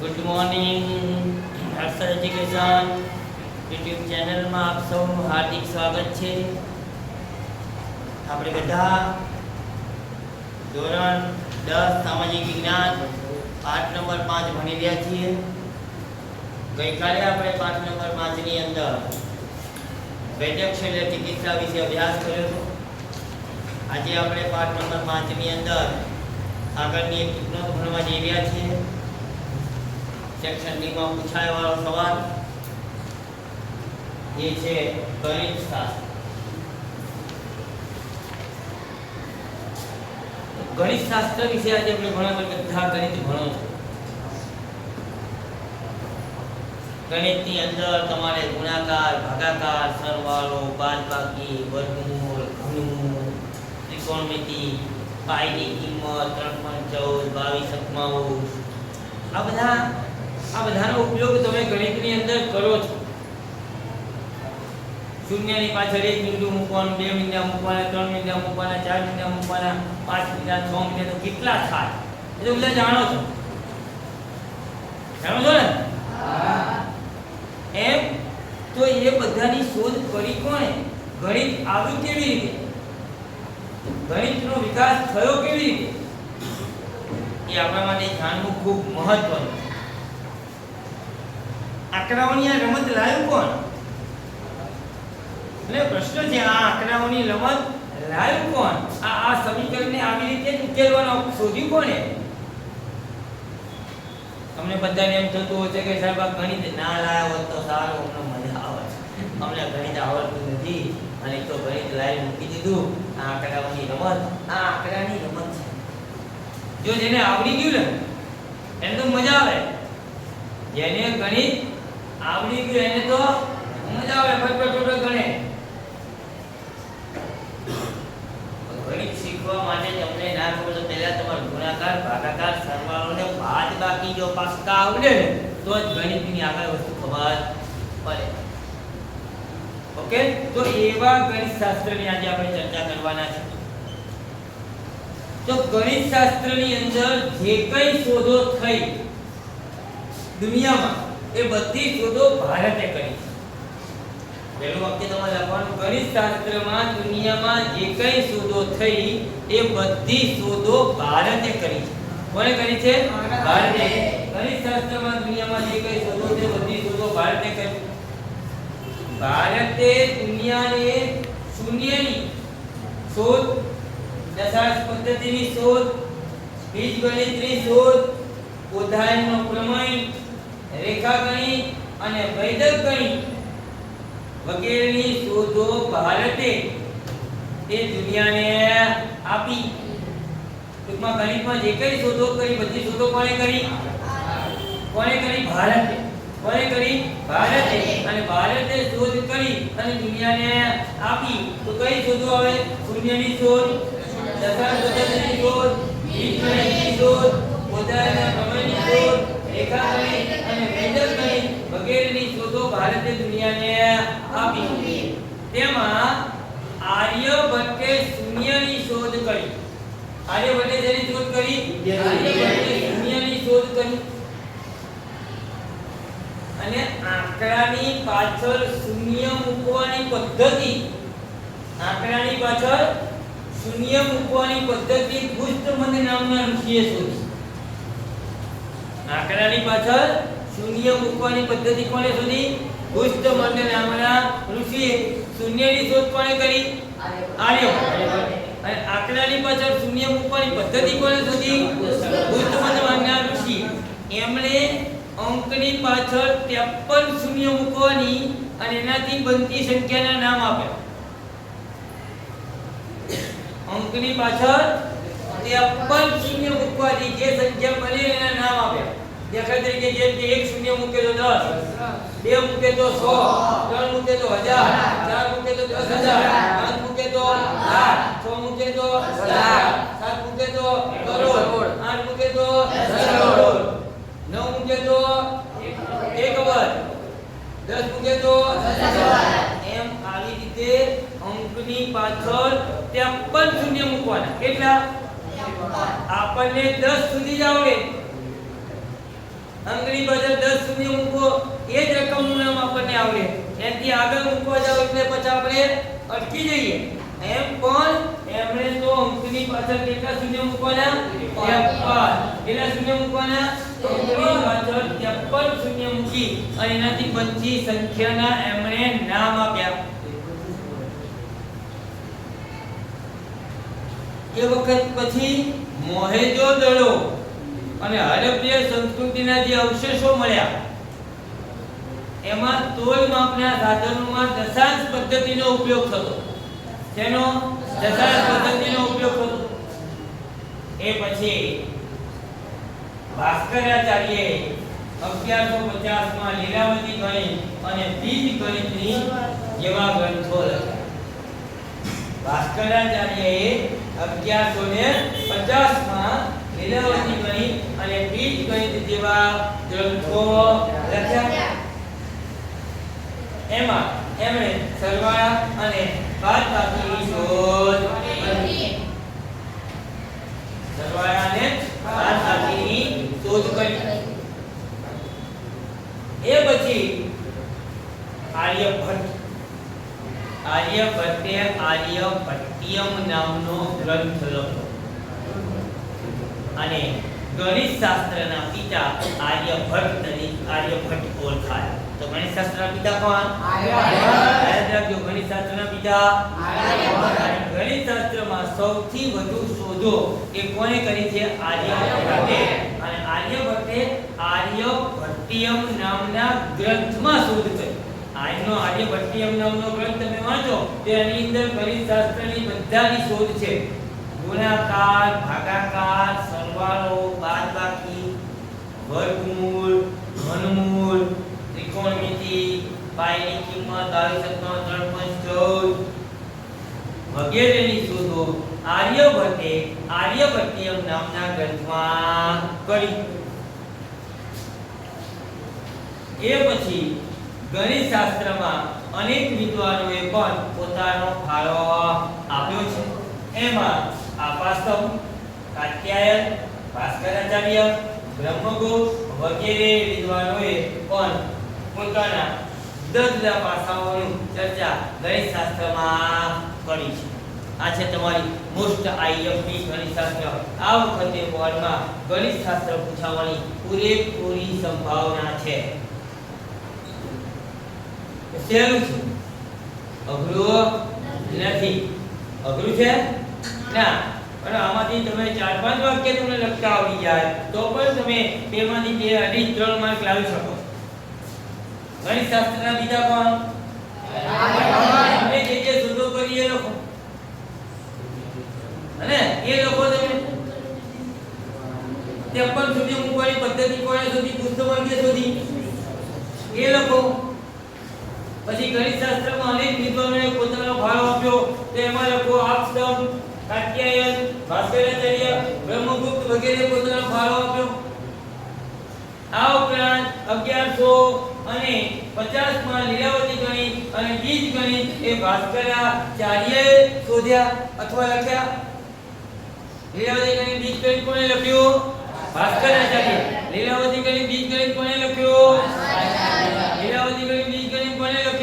Good morning Harshad education YouTube ચેનલમાં આપ સૌનું હાર્દિક સ્વાગત છે આપણે બધા ધોરણ દસ સામાજિક વિજ્ઞાન પાઠ નંબર પાંચ ભણી રહ્યા છીએ ગઈકાલે આપણે પાઠ નંબર પાંચની અંદર વૈદ્યક શલ્ય ચિકિત્સા વિશે અભ્યાસ કર્યો હતો. આજે આપણે પાઠ નંબર પાંચની અંદર આગળની એક નોંધ ભણવા જઈ રહ્યા છીએ. સેક્શન ડીમાં પૂછાય વાળો સવાલ એ છે ગણિત શાસ્ત્ર ગણિત શાસ્ત્ર વિશે આજે આપણે ભણવા બધા ગણિત ભણો છો. ગણિતની અંદર તમારે ગુણાકાર, ભાગાકાર, સરવાળો, બાદબાકી, વર્ગમૂળ, ઘનમૂળ, ત્રિકોણમિતિ, પાઈની કિંમત, ત્રણ ચૌદ, બાવીસ અકમાઉસ આ બધા આ બધાનો ઉપયોગ તમે ગણિતની અંદર કરો છો. શૂન્યની પાછળ એક બિંદુ મૂકવાનું બે મીંડા મૂકવાના ત્રણ મીંડા મૂકવાના ચાર મીંડા મૂકવાના પાંચ મીંડા છ મીંડા તો કેટલા થાય? એ તો બધા જાણો છો. જાણો છો ને? એમ? તો એ બધાની શોધ કરી કોણે? ગણિત આવ્યું કેવી રીતે? ગણિતનો વિકાસ થયો કેવી રીતે? એ આપણા માટે જાણવું ખૂબ મહત્વનું છે. આંકડાઓની આ રમત લાવ્યું કોણ? એટલે પ્રશ્ન છે, આ આંકડાઓની રમત લાવ્યું કોણ? આ આ સમીકરણને આવી રીતે ઉકેલવાનો શોધ્યું કોણે? તમને બધાને એમ થતું છે કે સાહેબ, આ ગણિત ના લાવ્યો તો સારું, અમને મજા આવે અમને ગણિત આવડતું નથી. અને તો ગણિત લાવી મૂકી દીધું. આ આંકડાઓની રમત, આ આંકડાની રમત છે. જો જેને આવડી ગયું ને, એને તો મજા આવે. જેને ગણિત આવડી ગયું એને તો સમજ આવે ફટફટ ફટફટ ગણે. ગણિત શીખવા માટે તમને ના ખબર તો પહેલા તમારે ગુણાકાર, ભાગાકાર, સરવાળો ને બાદબાકી જો પાસકા આવડે તો જ ગણિતની આગળ વસ્તુ ખબર પડે. ઓકે? તો એવા ગણિત શાસ્ત્રની આજે આપણે ચર્ચા કરવાના છે. તો ગણિત શાસ્ત્રની અંદર જે કઈ શોધો થઈ દુનિયામાં એ બધી શોધો ભારતે કરી પહેલું વાક્ય તમારે લખવાનું ગણિત શાસ્ત્રમાં દુનિયામાં જે કઈ શોધો થઈ, એ બધી શોધો ભારતે કરી કોણે કરી છે? ભારતે. ગણિત શાસ્ત્રમાં દુનિયામાં જે કઈ શોધો છે બધી શોધો ભારતે કરી ભારતે દુનિયાને શૂન્યની શોધ, દશાંશ પદ્ધતિની શોધ, બીજગણિતની શોધ ઉદાહરણનો પ્રમેય રેખાગણિત અને વૈદક ગણિત વગેરેની શોધો ભારતે તે દુનિયાને આપી. ટૂંકમાં ગણિતમાં જે કઈ શોધો કરી, બધી શોધો કોણે કરી? કોણે કરી? ભારતે. કોણે કરી? ભારતે. અને ભારતે શોધ કરી અને દુનિયાને આપી. તો કઈ શોધો આવે? શૂન્યની શોધ દશાંશ પદ્ધતિની શોધ બીજગણિતની શોધ ઉદાહરણ પ્રમેયની શોધ રેખાગણિત અને વૈદક ગણિત વગેરેની શોધો ભારતે દુનિયાને આપી. તેમાં આર્યભટ્ટે શૂન્યની શોધ કરી. આર્યભટ્ટે જેની શોધ કરી? આર્યભટ્ટે શૂન્યની શોધ કરી. અને આંકડાની પાછળ શૂન્ય મૂકવાની પદ્ધતિ. આંકડાની પાછળ શૂન્ય મૂકવાની પદ્ધતિ ગુસ્તમંદ નામના ઋષિએ શોધી. આંકડાની પાછળ શૂન્ય મૂકવાની પદ્ધતિ કોણે શોધી? ગુપ્તમંદ નામના ઋષિએ શૂન્યની શોધ કોણે કરી? આર્યભટ્ટ અને આંકડાની પાછળ શૂન્ય મૂકવાની પદ્ધતિ કોણે શોધી? ગુપ્તમંદ નામના ઋષિ. એમણે અંકની પાછળ 53 શૂન્ય મૂકવાની અને એનાથી બનતી સંખ્યાના નામ આપ્યા. અંકની પાછળ 53 શૂન્ય મૂકવાની જે સંખ્યા બને એના નામ આપ્યા દાખલા તરીકે જેમ કે એક શૂન્ય મૂકે તો 10 બે મૂકે તો 100 ત્રણ મૂકે તો 1000 ચાર મૂકે તો 10000 પાંચ મૂકે તો લાખ છ મૂકે તો લાખ સાત મૂકે તો કરોડ આઠ મૂકે તો દસ કરોડ નવ મૂકે તો એક અબજ દસ મૂકે તો એમ આવી રીતે અંકની પાછળ ત્રેપન શૂન્ય મૂકવાના કેટલા આપણને 10 સુધી જ આવડે અંકની પાછળ 10 શૂન્ય મૂકો એ જ રકમનું આપણને આવડે. એનાથી આગળ મૂકવા જાવ એટલે પછી આપણે અટકી જઈએ. એમ પણ એમણે તો અંકની પાછળ કેટલા શૂન્ય મૂકવાના? 53 કેટલા શૂન્ય મૂકવાના? અંકની પાછળ 53 શૂન્ય મૂકી અને એનાથી બનતી સંખ્યાના એમણે નામ આપ્યા. એ વખત પછી મોહેજો-દડો અને હડપ્પીય સંસ્કૃતિના જે અવશેષો મળ્યા, એમાં તોલ માપના સાધનોમાં દશાંશ પદ્ધતિનો ઉપયોગ થતો. તેનો દશાંશ પદ્ધતિનો ઉપયોગ થતો. એ પછી ભાસ્કરાચાર્યએ 1150 માં લીલાવતી ગણિત અને બીજ ગણિતની જેવા ગ્રંથો લખ્યા. ભાસ્કરાચાર્યએ 1150 માં લીલાવતી ગણિત અને બીજ ગણિત જેવા ગ્રંથો લખ્યા? એમાં એમણે સરવાળા અને બાદબાકીની શોધ કરી. સરવાળા અને બાદબાકીની શોધ કરી. એ પછી આર્યભટ્ટ, આર્યભટ્ટે આર્યભટ્ટિયમ નામનો ગ્રંથ લખ્યો. અને ગણિત શાસ્ત્રના પિતા આર્યભટ્ટ તરીકે આર્યભટ્ટ ઓળખાય. તો ગણિત શાસ્ત્રના પિતા કોણ? યાદ રાખજો ગણિત શાસ્ત્રના પિતા આર્યભટ્ટ. ગણિત શાસ્ત્રમાં સૌથી વધુ શોધો એ કોણે કરી છે? આર્યભટ્ટે. અને આર્યભટ્ટે આર્યભટ્ટિયમ નામના ગ્રંથમાં શોધ કરી આજનો આર્યભટ્ટિયમ નામનો ગ્રંથ તમે વાંચો તેની અંદર ગણિત શાસ્ત્રની બધાની શોધ છે. ગુણાકાર, ભાગાકાર, સરવાળો, બાદબાકી, વર્ગમૂળ, ઘનમૂળ, ત્રિકોણમિતિ પાઈની કિંમત આવી સત્તાવન ત્રણ પોઈન્ટ ચૌદ. વગેરેની શોધો આર્યભટ્ટે આર્યભટ્ટીયમ નામના ગ્રંથમાં કરી. એ પછી ગણિત શાસ્ત્રમાં અનેક વિદ્વાનોએ પણ પોતાનો ફાળો આપ્યો છે. એમાં આપાસ્તમ, કાત્યાયન, ભાસ્કરાચાર્ય બ્રહ્મગુપ્ત વગેરે વિદ્વાનોએ પણ પોતાના જુદા પાસાઓની ચર્ચા ગણિત શાસ્ત્રમાં કરી છે. આ છે તમારી મોસ્ટ આઈએમપી ગણિત શાસ્ત્ર. આ વખતે બોર્ડમાં ગણિત શાસ્ત્ર પૂછાવાની પૂરેપૂરી સંભાવના છે. સહેલું છે? અઘરું નથી. અઘરું છે? ના. પણ આમાંથી તમે ચાર પાંચ વાક્ય તમને લખતા આવડી જાય, તો પણ તમે તેમાંથી બે અઢી ત્રણ માર્ક લાવી શકો. ગણિત શાસ્ત્રના બીજા કોણ તમે જે જે શોધો કરી એ લોકો. અને એ લખો તમે ત્રેપન સુધી મૂકવાની પદ્ધતિ કોણે શોધી? પુસ્તક વર્ગે શોધી. એ લખો પછી ગણિત શાસ્ત્રમાં અનેક વિદ્વાનોએ પોતાનો ફાળો આપ્યો તો એમાં લખો આપસ્તંભ કાત્યાયન ભાસ્કરાચાર્ય બ્રહ્મગુપ્ત વગેરે પોતાનો ફાળો આપ્યો આ ઉપરાંત 1100 અને 50 માં લીલાવતી ગણિત અને બીજ ગણિત એ ભાસ્કરાચાર્યએ શોધ્યા અથવા લખ્યા? લીલાવતી ગણિત બીજ ગણિત કોણે લખ્યું? ભાસ્કરાચાર્ય લીલાવતી ગણિત બીજ ગણિત કોણે લખ્યું? લીલાવતી ગણિત બીજ ગણિત કોણે લખ્યું?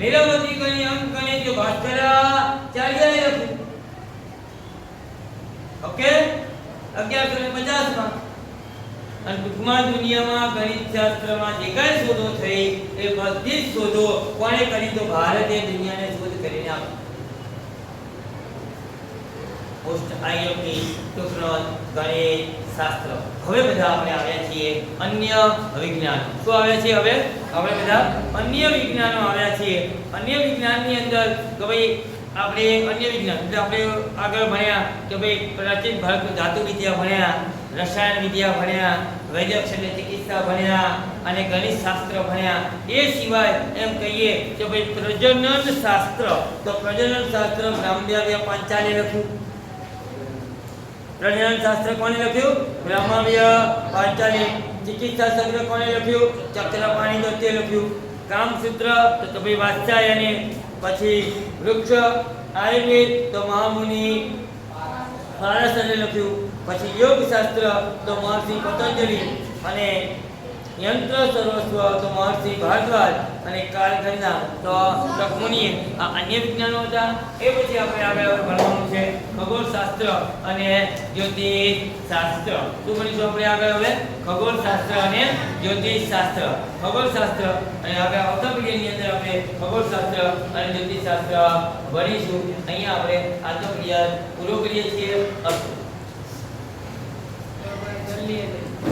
લીલાવતી કણી અંક ગણિત ભાસ્કરાચાર્યએ લખ્યું ઓકે? 1150 માં અને ટૂંકમાં દુનિયામાં ગણિત શાસ્ત્રમાં જે કઈ શોધો થઈ, એ બધી જ શોધો કોણે કરી તો ભારતે દુનિયાને શોધ કરીને આપી. પોસ્ટ આઈએમપી ટૂંકનો ગણિત શાસ્ત્ર હવે બધા આપણે આવ્યા છીએ અન્ય વિજ્ઞાન શું આવ્યા છીએ હવે? આપણે બધા અન્ય વિજ્ઞાનો આવ્યા છીએ. અન્ય વિજ્ઞાનની અંદર કે ભાઈ આપણે અન્ય વિજ્ઞાન, એટલે આપણે આગળ ભણ્યા કે ભાઈ પ્રાચીન ભારત ધાતુ વિદ્યા ભણ્યા, રસાયણ વિદ્યા ભણ્યા વૈદ્યક એટલે ચિકિત્સા ભણ્યા અને ગણિત શાસ્ત્ર ભણ્યા. એ સિવાય એમ કહીએ કે ભાઈ પ્રજનન શાસ્ત્ર, તો પ્રજનન શાસ્ત્ર બ્રાહ્મ્ય પાંચાલે લખ્યું. પ્રજનન શાસ્ત્ર કોણે લખ્યું? બ્રહ્મવ્ય પાંચાલી ચિકિત્સા શાસ્ત્ર કોણે લખ્યું? ચક્રપાણી દત્તે લખ્યું. કામસૂત્ર તો ભાઈ વાત્સાયને પછી વૃક્ષ, આયુર્વેદ તો મહામુનિ ફારસને લખ્યું. પછી યોગ શાસ્ત્ર તો મહર્ષિ પતંજલિ. અને યંત્ર સર્વસ્વ તો મહર્ષિ ભારદ્વાજ. અને કાળગણના તો શકમુનિએ આ અન્ય વિજ્ઞાનો હતા. એ પછી આપણે આગળ ભણવાનું છે ખગોળશાસ્ત્ર અને જ્યોતિષ શાસ્ત્ર શું ભણીશું આપણે આગળ હવે? ખગોળશાસ્ત્ર અને જ્યોતિષ શાસ્ત્ર ખગોળશાસ્ત્ર અને આગળ આવતા પીરિયડની અંદર આપણે ખગોળશાસ્ત્ર અને જ્યોતિષ શાસ્ત્ર ભણીશું. અહીંયા આપણે આજનો પીરિયડ પૂરો કરીએ છીએ. અસ્તુ